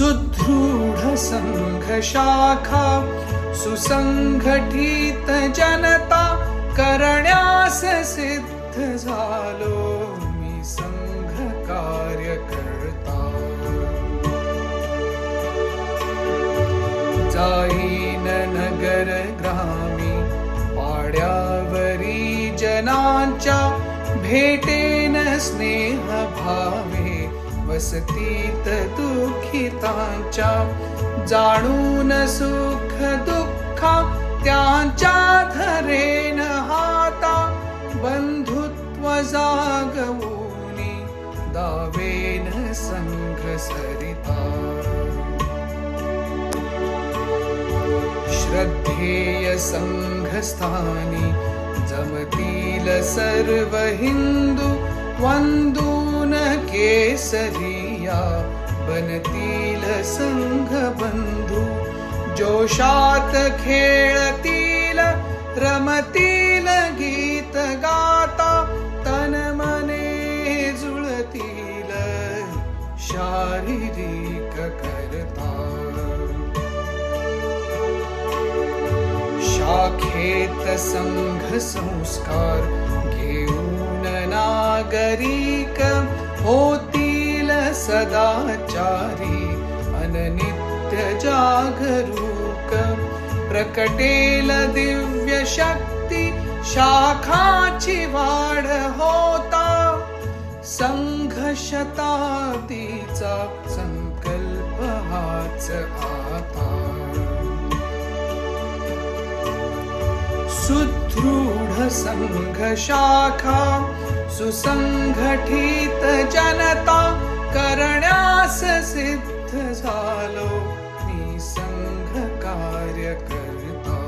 सुदृढ संघ शाखा सुसंघटित जनता करण्यास सिद्ध झालो मी संघ कार्यकर्ता. जाईन नगर ग्रामी पाड्यावरी जनांच्या भेटेन स्नेह भावे वसतीत दुःखितांच्या जाणून सुख दुःखा त्यांच्या धरेन हाता. बंधुत्व जागवूनी दावेन संघ सरिता. श्रद्धेय संघस्थानी जमतील सर्व हिंदू वंदू केसरिया बनतील संघ बंधू जोशात खेळतील रमतील गीत गाता तन मने जुळतील शारीरिक करता. शाखेत संघ संस्कार घेऊन नागरिक होत सदाचारी अननित्य जागरूक। प्रकटेल दिव्य शक्ती शाखाची वाढ होता। संघ शताब्दीचा संकल्प हाच आता। सुदृढ संघ शाखा सुसंघटित जनता। करण्यास सिद्ध झालो. मी संघ कार्यकर्ता